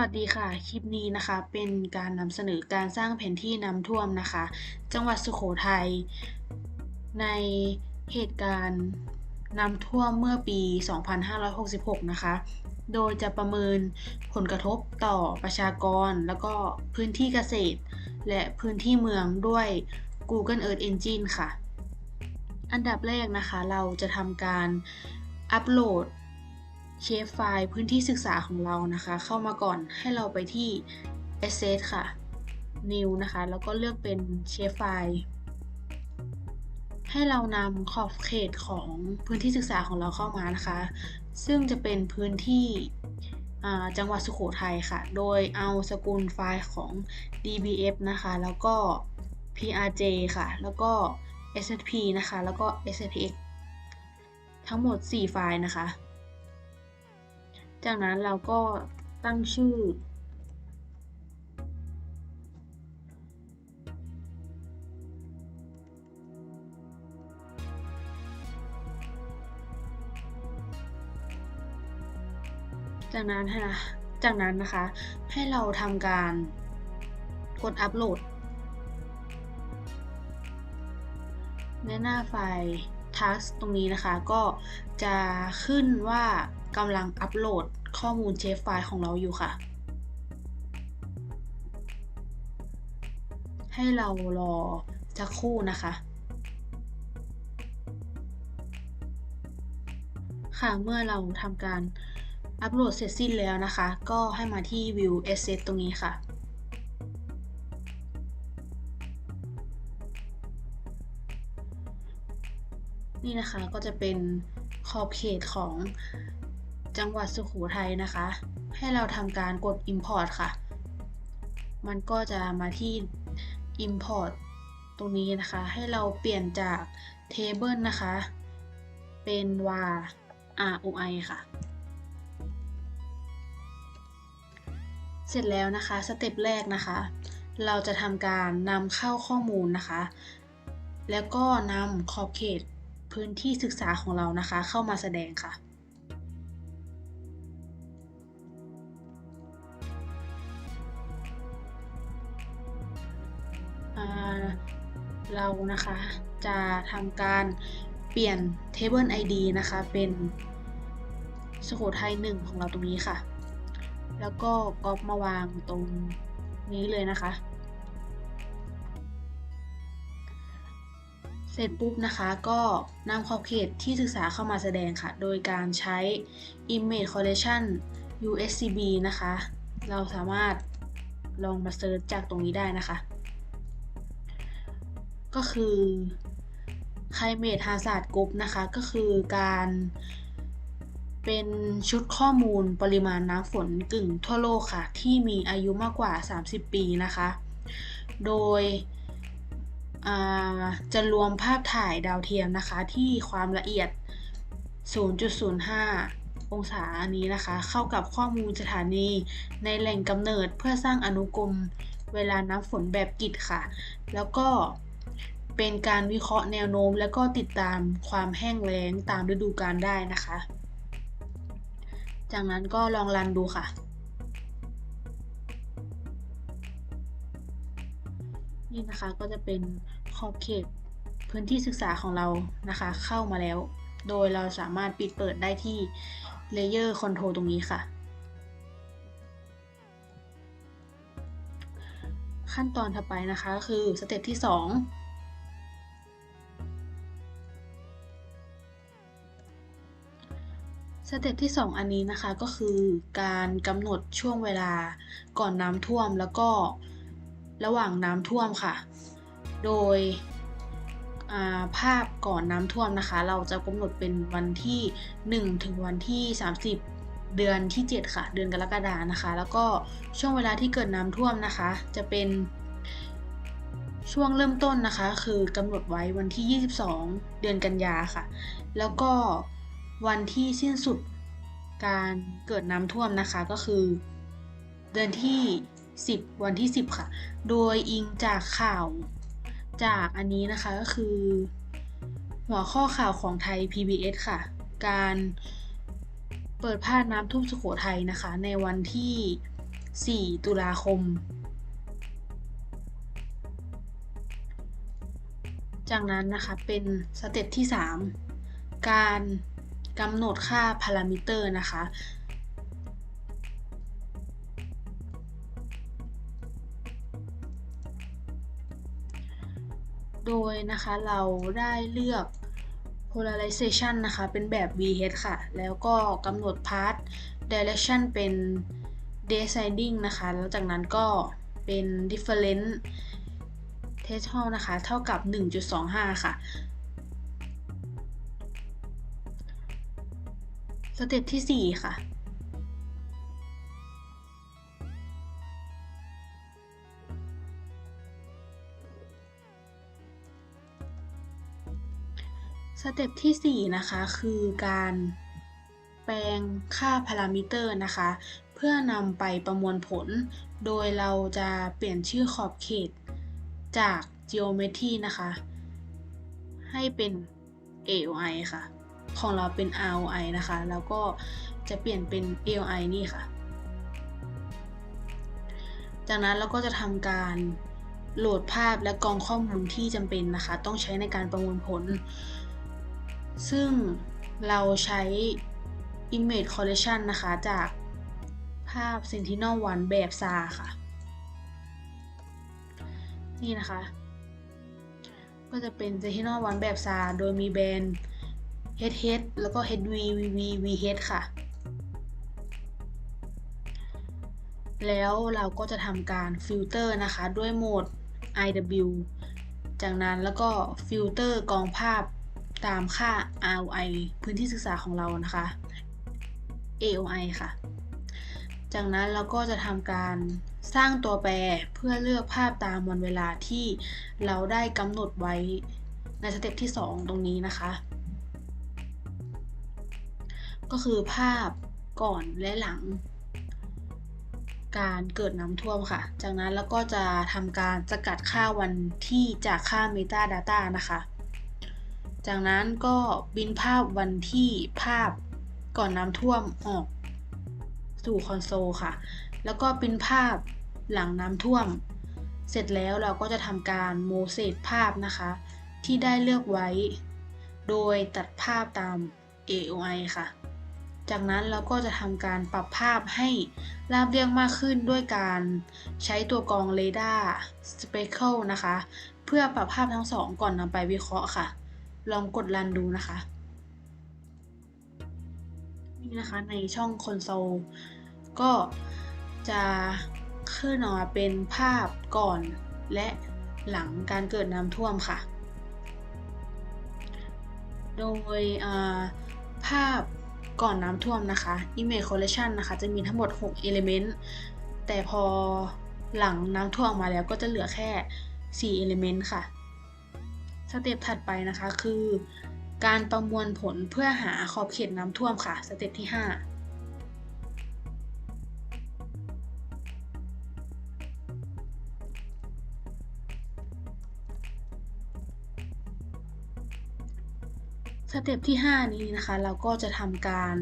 วัสดีค่ะ คลิปนี้นะคะ เป็นการนำเสนอการสร้างแผนที่น้ำท่วมนะคะ จังหวัดสุโขทัยในเหตุการณ์น้ำท่วมเมื่อปี 2566 นะคะ โดยจะประเมินผลกระทบต่อประชากร แล้วก็พื้นที่เกษตร และพื้นที่เมืองด้วย Google Earth Engine ค่ะ อันดับแรกนะคะ เราจะทำการอัปโหลด เชฟไฟล์พื้นที่ศึกษาของเรานะคะ เข้ามาก่อนให้เราไปที่ Asset ค่ะ New นะคะ แล้วก็เลือกเป็นเชฟไฟล์ให้เรานำขอบเขตของพื้นที่ศึกษาของเราเข้ามานะคะ ซึ่งจะเป็นพื้นที่จังหวัดสุโขทัยค่ะ โดยเอาสกุลไฟล์ของ dbf นะคะ แล้วก็ prj ค่ะ แล้วก็ ssp นะคะ แล้วก็ spx ทั้งหมด 4 ไฟล์นะคะ จากนั้นเราก็ตั้งชื่อ จากนั้นนะจากนั้นนะคะ ให้เราทำการกดอัปโหลดในหน้าไฟล์ task ตรงนี้นะคะ ก็จะขึ้นว่า กำลังอัปโหลดข้อมูลเชฟไฟล์ของเราอยู่ค่ะ ให้เรารอสักครู่นะคะ ค่ะเมื่อเราทำการอัปโหลดเสร็จสิ้นแล้วนะคะ ก็ให้มาที่ View Asset ตรงนี้ค่ะ นี่นะคะก็จะเป็นขอบเขตของ จังหวัดสุโขทัยนะคะ ให้เราทำการกด Import ค่ะ มันก็จะมาที่ Import ตรงนี้นะคะ ให้เราเปลี่ยนจาก Table นะคะ เป็น var roi ค่ะ เสร็จแล้วนะคะ สเต็ปแรกนะคะ เราจะทำการนำเข้าข้อมูลนะคะ แล้วก็นำขอบเขตพื้นที่ศึกษาของเรานะคะ เข้ามาแสดงค่ะ เรานะคะจะทำการเปลี่ยน Table ID นะคะ เป็นสุโขทัยหนึ่งของเราตรงนี้ค่ะ แล้วก็ก๊อปมาวางตรงนี้เลยนะคะ เสร็จปุ๊บนะคะก็นำขอบเขตที่ศึกษาเข้ามาแสดงค่ะ โดยการใช้ Image Collection USCB นะคะ เราสามารถลองมาเซิร์ชจากตรงนี้ได้นะคะ ก็คือไคเมทฮาศาสตร์กรุ๊ปนะคะ ก็คือการเป็นชุดข้อมูลปริมาณน้ำฝนกึ่งทั่วโลกค่ะ ที่มีอายุมากกว่า 30 ปีนะคะ โดยจะรวมภาพถ่ายดาวเทียมนะคะ ที่ความละเอียด 0.05 องศาอันนี้นะคะ เข้ากับข้อมูลสถานีในแหล่งกำเนิดเพื่อสร้างอนุกรมเวลาน้ำฝนแบบกิดค่ะ แล้วก็ เป็นการวิเคราะห์แนวโน้ม และก็ติดตามความแห้งแล้งตามฤดูกาลได้นะคะ จากนั้นก็ลองรันดูค่ะ นี่นะคะก็จะเป็นขอบเขตพื้นที่ศึกษาของเรานะคะ เข้ามาแล้ว โดยเราสามารถปิดเปิดได้ที่ Layer Control ตรงนี้ค่ะ ขั้นตอนถัดไปนะคะคือสเต็ปที่ 2 สเต็ปที่ 2 อันนี้นะคะก็คือการกำหนดช่วงเวลาก่อนน้ำท่วมแล้วก็ระหว่างน้ำท่วมค่ะ โดยภาพก่อนน้ำท่วมนะคะ เราจะกำหนดเป็นวันที่ 1 ถึงวันที่ 30 เดือนที่ 7 ค่ะ เดือนกรกฎานะคะ แล้วก็ช่วงเวลาที่เกิดน้ำท่วมนะคะ จะเป็นช่วงเริ่มต้นนะคะ คือกำหนดไว้วันที่ 22 เดือนกันยาค่ะ แล้วก็ วันที่สิ้นสุดการเกิดน้ำท่วมนะคะก็คือ เดือนที่ 10 วันที่ 10 ค่ะ โดยอิงจากข่าวจากอันนี้นะคะก็คือ หัวข้อข่าวของไทย PBS ค่ะ การเปิดภาคน้ำท่วมสุโขทัยนะคะ ในวันที่ 4 ตุลาคม จากนั้นนะคะเป็นสเต็ปที่ 3 การ กำหนดค่าพารามิเตอร์นะคะ โดยนะคะเราได้เลือก polarization นะคะ เป็นแบบ VH ค่ะ แล้วก็กำหนด path direction เป็น deciding นะคะ แล้วจากนั้นก็เป็น different threshold นะคะ เท่ากับ 1.25 ค่ะ สเต็ปที่ 4 ค่ะ สเต็ปที่ 4 นะคะ คือการแปลงค่าพารามิเตอร์นะคะ เพื่อนำไปประมวลผล โดยเราจะเปลี่ยนชื่อขอบเขตจาก geometry นะคะ ให้เป็น AOI ค่ะ ของเราเป็น ROI นะคะ แล้วก็จะเปลี่ยนเป็น AOI นี่ค่ะ จากนั้นเราก็จะทำการโหลดภาพและกรองข้อมูลที่จำเป็นนะคะ ต้องใช้ในการประมวลผล ซึ่งเราใช้ Image Collection นะคะ จากภาพ Sentinel-1 แบบ SAR ค่ะ นี่นะคะ ก็จะเป็น Sentinel-1 แบบ SAR โดยมีแบรนด์ HH แล้วก็ HV VV VH ค่ะ แล้วเราก็จะทำการฟิลเตอร์นะคะด้วยโหมด IW จากนั้นแล้วก็ฟิลเตอร์กองภาพตามค่า ROI พื้นที่ศึกษาของเรานะคะ AOI ค่ะ จากนั้นเราก็จะทำการสร้างตัวแปรเพื่อเลือกภาพตามวันเวลาที่เราได้กำหนดไว้ในสเต็ปที่ 2 ตรงนี้นะคะ ก็คือภาพก่อนและหลัง การเกิดน้ำท่วมค่ะ จากนั้นแล้วก็จะทำการสกัดค่าวันที่จากค่า Metadata นะคะ จากนั้นก็บินภาพวันที่ภาพก่อนน้ำท่วมออกสู่คอนโซลค่ะ แล้วก็บินภาพหลังน้ำท่วม เสร็จแล้วเราก็จะทำการโมเสสภาพนะคะ ที่ได้เลือกไว้ โดยตัดภาพตาม AOI ค่ะ จากนั้นเราก็จะทำการปรับภาพให้ราบเรียงมากขึ้นด้วยการใช้ตัวกรองเรดาร์ Speckle นะคะ เพื่อปรับภาพทั้งสองก่อนนำไปวิเคราะห์ค่ะ ลองกดรันดูนะคะ นี่นะคะในช่องคอนโซลก็จะขึ้นออกมาเป็นภาพก่อนและหลังการเกิดน้ำท่วมค่ะ โดยภาพ ก่อนน้ำท่วมนะคะ Image Collection นะคะ จะมีทั้งหมด 6 Element แต่พอหลังน้ำท่วมมาแล้วก็จะเหลือแค่ 4 Element ค่ะ สเต็ปถัดไปนะคะคือ การประมวลผลเพื่อหาขอบเขตน้ำท่วมค่ะ สเต็ปที่ 5 เต็ปที่ 5 นี้นะคะ เราก็จะทำการ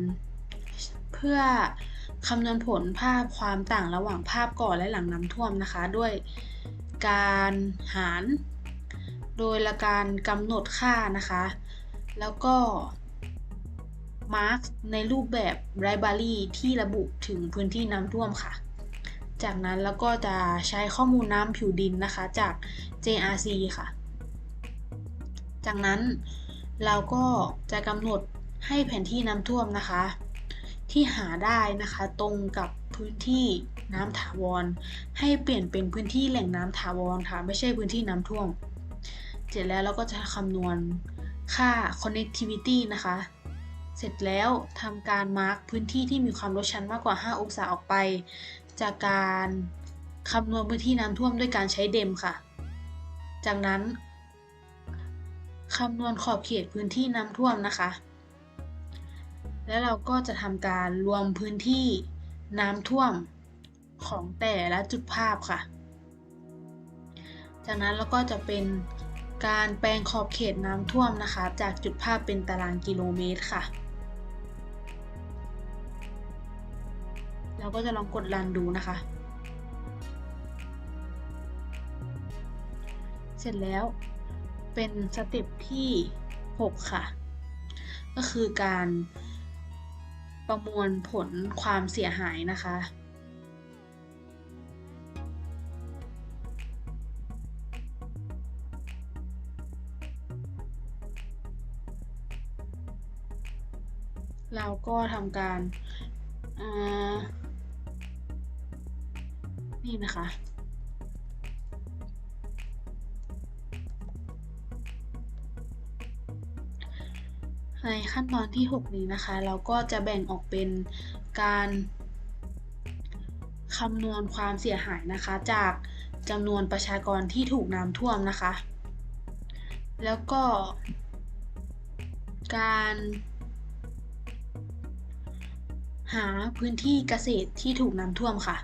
เพื่อคำนวณผลภาพความต่างระหว่างภาพก่อนและหลังน้ำท่วมนะคะ ด้วยการหาร โดยละการกำหนดค่านะคะ แล้วก็ mark ในรูปแบบ library ที่ระบุถึงพื้นที่น้ำท่วมค่ะ จากนั้นแล้วก็จะใช้ข้อมูลน้ำผิวดินนะคะจาก JRC ค่ะ จากนั้น เราก็จะกำหนดให้แผนที่น้ำท่วมนะคะ ที่หาได้นะคะตรงกับพื้นที่น้ำถาวร ให้เปลี่ยนเป็นพื้นที่แหล่งน้ำถาวรค่ะ ไม่ใช่พื้นที่น้ำท่วม เสร็จแล้วเราก็จะคำนวณค่า connectivity นะคะ เสร็จแล้วทำการมาร์กพื้นที่ที่มีความลดชันมากกว่า 5 องศาออกไป จากการคำนวณพื้นที่น้ำท่วมด้วยการใช้เดมค่ะ จากนั้น คำนวณขอบเขตพื้นที่น้ำท่วมนะคะ แล้วเราก็จะทำการรวมพื้นที่น้ำท่วมของแต่ละจุดภาพค่ะ จากนั้นเราก็จะเป็นการแปลงขอบเขตน้ำท่วมนะคะ จากจุดภาพเป็นตารางกิโลเมตรค่ะ เราก็จะลองกดรันดูนะคะ เสร็จแล้ว เป็นสเต็ปที่ 6 ค่ะ ก็คือการประมวลผลความเสียหายนะคะ เราก็ทำการานี่นะคะ ในขั้นตอนที่ 6 นี้นะคะ เราก็จะแบ่งออกเป็นการคำนวณความเสียหายนะคะ จากจำนวนประชากรที่ถูกน้ำท่วมนะคะ แล้วก็ การหาพื้นที่เกษตรที่ถูกน้ำท่วมค่ะ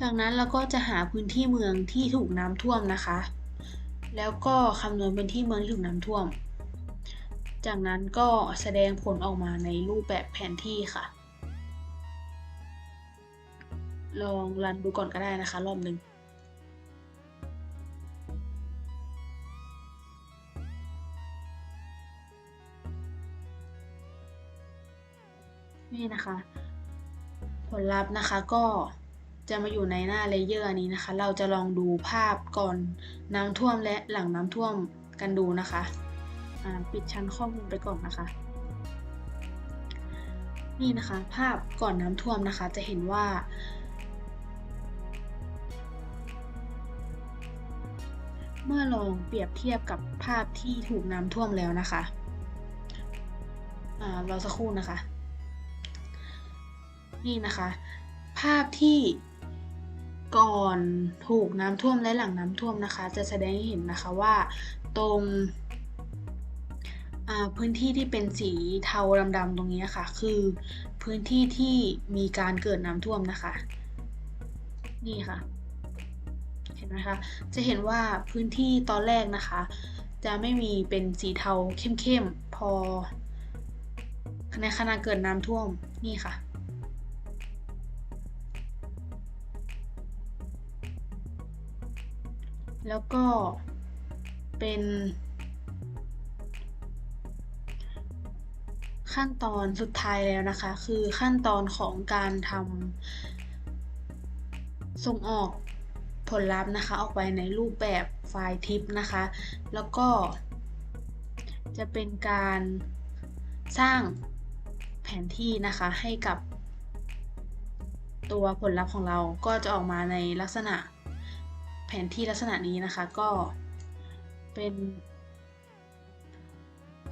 จากนั้นเราก็จะหาพื้นที่เมืองที่ถูกน้ำท่วมนะคะ แล้วก็คำนวณเป็นที่เมืองที่ถูกน้ำท่วม จากนั้นก็แสดงผลออกมาในรูปแบบแผนที่ค่ะ ลองรันดูก่อนก็ได้นะคะ รอบหนึ่งนี่นะคะ ผลลัพธ์นะคะก็ จะมาอยู่ในหน้าเลเยอร์นี้นะคะ เราจะลองดูภาพก่อนน้ำท่วมและหลังน้ำท่วมกันดูนะคะปิดชั้นข้อมูลไปก่อนนะคะ นี่นะคะ ภาพก่อนน้ำท่วมนะคะ จะเห็นว่าเมื่อลองเปรียบเทียบกับภาพที่ถูกน้ำท่วมแล้วนะคะเราสักครู่นะคะ นี่นะคะ ภาพที่ ก่อนถูกน้ำท่วมและหลังน้ำท่วมนะคะ จะแสดงให้เห็นนะคะว่าตรงพื้นที่ที่เป็นสีเทาดำๆตรงนี้ค่ะ คือพื้นที่ที่มีการเกิดน้ำท่วมนะคะ นี่ค่ะ เห็นไหมคะ จะเห็นว่าพื้นที่ตอนแรกนะคะ จะไม่มีเป็นสีเทาเข้มๆพอในขณะเกิดน้ำท่วมนี่ค่ะ แล้วก็เป็นขั้นตอนสุดท้ายแล้วนะคะ คือขั้นตอนของการทำส่งออกผลลัพธ์นะคะ ออกไปในรูปแบบไฟล์ทิปนะคะ แล้วก็ จะเป็นการสร้างแผนที่นะคะให้กับตัวผลลัพธ์ของเราก็จะออกมาในลักษณะ ผนที่ลักษณะนี้นะคะก็เป็น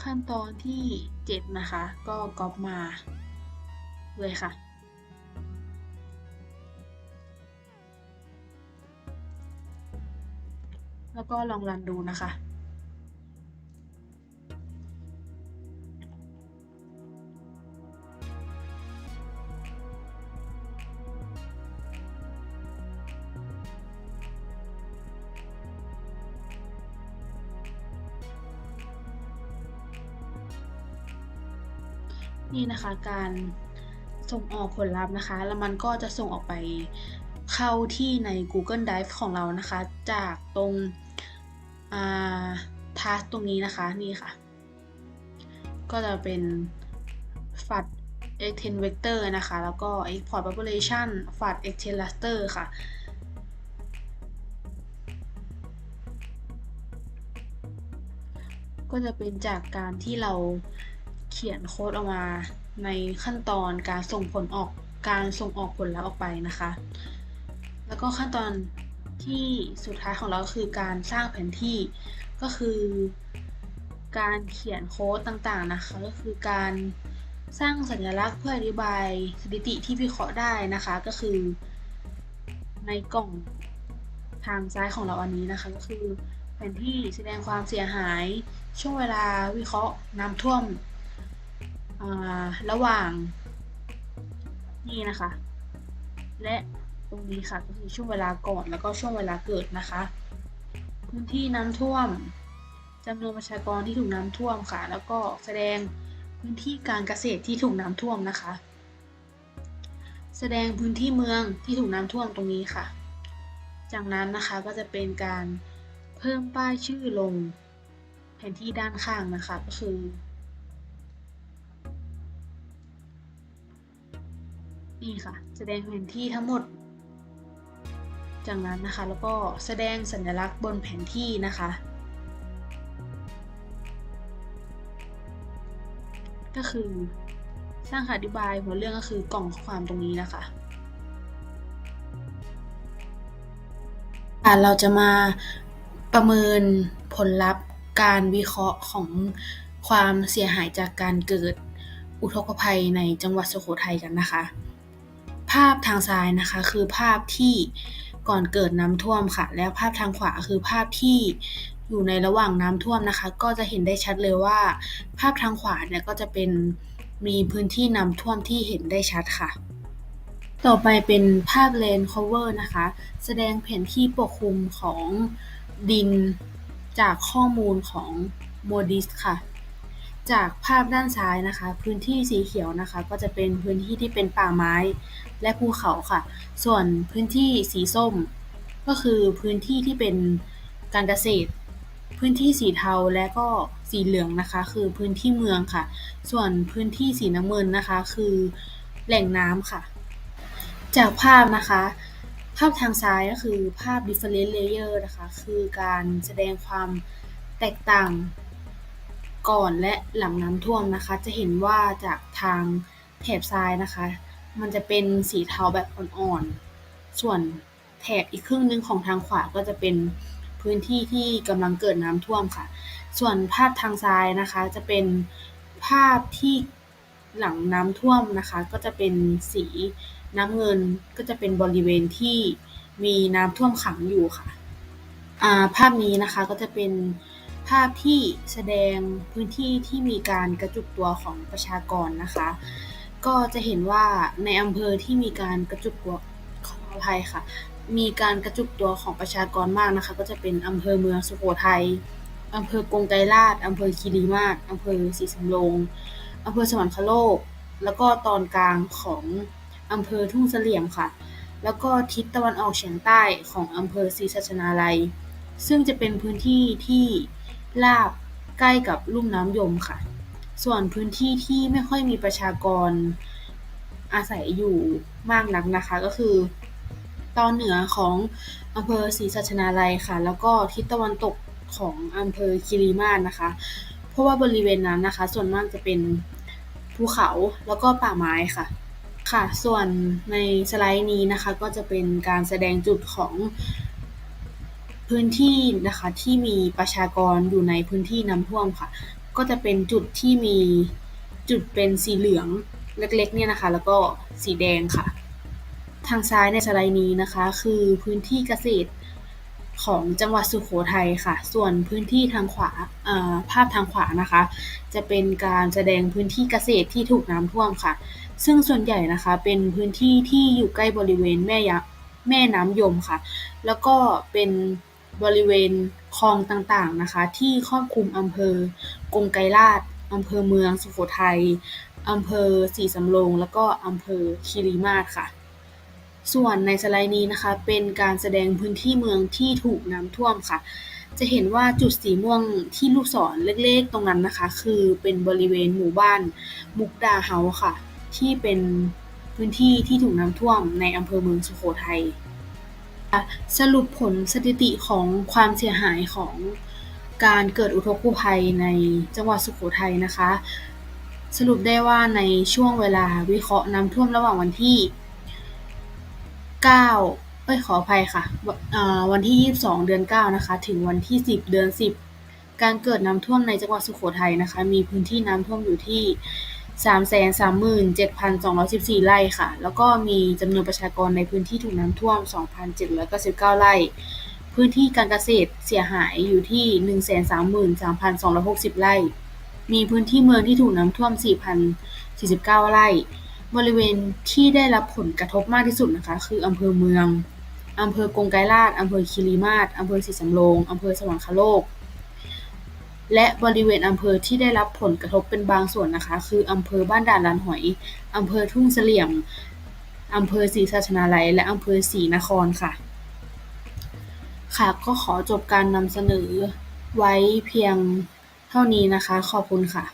ขั้นตอนที่ 7 นะคะ ก็ก๊อปมาเลยค่ะ แล้วก็ลองรันดูนะคะ นะคะ การส่งออกผลลัพธ์นะคะ แล้วมันก็จะส่งออกไปเข้าที่ใน Google Drive ของเรานะคะ จากตรงทัสตรงนี้นะคะนี่ค่ะ ก็จะเป็น FAT Extend Vector นะคะ แล้วก็ Export Population FAT Extend Raster ค่ะก็จะเป็นจากการที่เรา ขียนโค้ดออกมาในขั้นตอนการส่งผลออกการส่งออกผลลัพธ์ออกไปนะคะ แล้วก็ขั้นตอนที่สุดท้ายของเราคือการสร้างแผนที่ก็คือ การเขียนโค้ดต่างๆนะคะ ก็คือการสร้างสัญลักษณ์เพื่ออธิบายสถิติที่วิเคราะห์ได้นะคะ ก็คือ ในกล่องทางซ้ายของเราอันนี้นะคะ ก็คือแผนที่แสดงความเสียหาย ช่วงเวลาวิเคราะห์น้ำท่วม ระหว่าง นี่นะคะ และตรงนี้ค่ะก็คือช่วงเวลาก่อนแล้วก็ช่วงเวลาเกิดนะคะ พื้นที่น้ำท่วมจำนวนประชากรที่ถูกน้ำท่วมค่ะ แล้วก็แสดงพื้นที่การเกษตรที่ถูกน้ำท่วมนะคะ แสดงพื้นที่เมืองที่ถูกน้ำท่วมตรงนี้ค่ะ จากนั้นนะคะก็จะเป็นการเพิ่มป้ายชื่อลงแผนที่ด้านข้างนะคะก็คือ นี่ค่ะ แสดงแผนที่ทั้งหมด จากนั้นนะคะ แล้วก็แสดงสัญลักษณ์บนแผนที่นะคะ ก็คือสร้างคำอธิบายหัวเรื่องก็คือกล่องข้อความตรงนี้นะคะอะเราจะมาประเมินผลลัพธ์การวิเคราะห์ของความเสียหายจากการเกิดอุทกภัยในจังหวัดสุโขทัยกันนะคะ ภาพทางซ้ายนะคะ คือภาพที่ก่อนเกิดน้ำท่วมค่ะ แล้วภาพทางขวาคือภาพที่อยู่ในระหว่างน้ำท่วมนะคะ ก็จะเห็นได้ชัดเลยว่า ภาพทางขวาเนี่ยก็จะเป็นมีพื้นที่น้ำท่วมที่เห็นได้ชัดค่ะ ต่อไปเป็นภาพ Land Cover นะคะ แสดงแผนที่ปกคลุมของดินจากข้อมูลของ Modis ค่ะ จากภาพด้านซ้ายนะคะ พื้นที่สีเขียวนะคะ ก็จะเป็นพื้นที่ที่เป็นป่าไม้และภูเขาค่ะ ส่วนพื้นที่สีส้ม ก็คือพื้นที่ที่เป็นการเกษตร พื้นที่สีเทาและก็สีเหลืองนะคะ คือพื้นที่เมืองค่ะ ส่วนพื้นที่สีน้ำเงินนะคะ คือแหล่งน้ำค่ะ จากภาพนะคะ ภาพทางซ้ายก็คือภาพ different layer นะคะ คือการแสดงความแตกต่าง ก่อนและหลังน้ำท่วมนะคะ จะเห็นว่าจากทางแถบซ้ายนะคะ มันจะเป็นสีเทาแบบอ่อนๆ ส่วนแถบอีกครึ่งหนึ่งของทางขวาก็จะเป็นพื้นที่ที่กำลังเกิดน้ำท่วมค่ะ ส่วนภาพทางซ้ายนะคะจะเป็นภาพที่หลังน้ำท่วมนะคะ ก็จะเป็นสีน้ำเงินก็จะเป็นบริเวณที่มีน้ำท่วมขังอยู่ค่ะาภาพนี้นะคะก็จะเป็น ภาพที่แสดงพื้นที่ที่มีการกระจุกตัวของประชากรนะคะ ก็จะเห็นว่าในอำเภอที่มีการกระจุกตัวขออภัยค่ะ มีการกระจุกตัวของประชากรมากนะคะ ก็จะเป็นอำเภอเมืองสุโขทัยอำเภอกงไกรลาษฎร์อำเภอคีรีมาศอำเภอศรีสำโรงอำเภอสวรรคโลก แล้วก็ตอนกลางของอำเภอทุ่งเสลี่ยมค่ะ แล้วก็ทิศตะวันออกเฉียงใต้ของอำเภอศรีสัชนาลัย ซึ่งจะเป็นพื้นที่ที่ ราบใกล้กับลุ่มน้ำยมค่ะ ส่วนพื้นที่ที่ไม่ค่อยมีประชากรอาศัยอยู่มากนักนะคะ ก็คือ ตอนเหนือของอำเภอศรีสัชนาลัยค่ะ แล้วก็ทิศตะวันตกของอำเภอคีรีมาศนะคะ เพราะว่าบริเวณนั้นนะคะ ส่วนมากจะเป็นภูเขาแล้วก็ป่าไม้ค่ะค่ะ ส่วนในสไลด์นี้นะคะ ก็จะเป็นการแสดงจุดของ พื้นที่นะคะที่มีประชากรอยู่ในพื้นที่น้ำท่วมค่ะ ก็จะเป็นจุดที่มีจุดเป็นสีเหลืองเล็กๆเนี่ยนะคะ แล้วก็สีแดงค่ะ ทางซ้ายในสไลด์นี้นะคะ คือพื้นที่เกษตรของจังหวัดสุโขทัยค่ะ ส่วนพื้นที่ทางขวาภาพทางขวานะคะ จะเป็นการแสดงพื้นที่เกษตรที่ถูกน้ำท่วมค่ะ ซึ่งส่วนใหญ่นะคะเป็นพื้นที่ที่อยู่ใกล้บริเวณแม่ยะแม่น้ำยมค่ะ แล้วก็เป็น บริเวณคลองต่าง ๆ นะคะ ที่ครอบคลุมอำเภอกงไกรลาษฎร์อำเภอเมืองสุโขทัยอำเภอศรีสำโรง แล้วก็อำเภอคีรีมาศค่ะ ส่วนในสไลด์นี้นะคะ เป็นการแสดงพื้นที่เมืองที่ถูกน้ำท่วมค่ะ จะเห็นว่าจุดสีม่วงที่ลูกศรเล็กๆ ตรงนั้นนะคะ คือเป็นบริเวณหมู่บ้านมุกดาเฮาค่ะ ที่เป็นพื้นที่ที่ถูกน้ำท่วมในอำเภอเมืองสุโขทัย สรุปผลสถิติของความเสียหายของการเกิดอุทกภัยในจังหวัดสุโขทัยนะคะ สรุปได้ว่าในช่วงเวลาวิเคราะห์น้ำท่วมระหว่างวันที่ 9 เอ้ยขออภัยค่ะ วันที่ 22 เดือน 9 นะคะ ถึงวันที่ 10 เดือน 10 การเกิดน้ำท่วมในจังหวัดสุโขทัยนะคะ มีพื้นที่น้ำท่วมอยู่ที่ 337,214ไร่ค่ะ แล้วก็มีจำนวนประชากรในพื้นที่ถูกน้ำท่วม2,799ไร่ พื้นที่การเกษตรเสียหายอยู่ที่133,260ไร่ มีพื้นที่เมืองที่ถูกน้ำท่วม4,049ไร่ บริเวณที่ได้รับผลกระทบมากที่สุดนะคะ คืออำเภอเมืองอำเภอกงไกรลาษฎร์อำเภอคีรีมาศอำเภอศรีสำโรงอำเภอสวรรคโลก และบริเวณอำเภอที่ได้รับผลกระทบเป็นบางส่วนนะคะ คืออำเภอบ้านด่านลานหอย อำเภอทุ่งเสลี่ยม อำเภอศรีสัชนาลัย และอำเภอศรีนครค่ะ ค่ะก็ขอจบการนำเสนอไว้เพียงเท่านี้นะคะ ขอบคุณค่ะ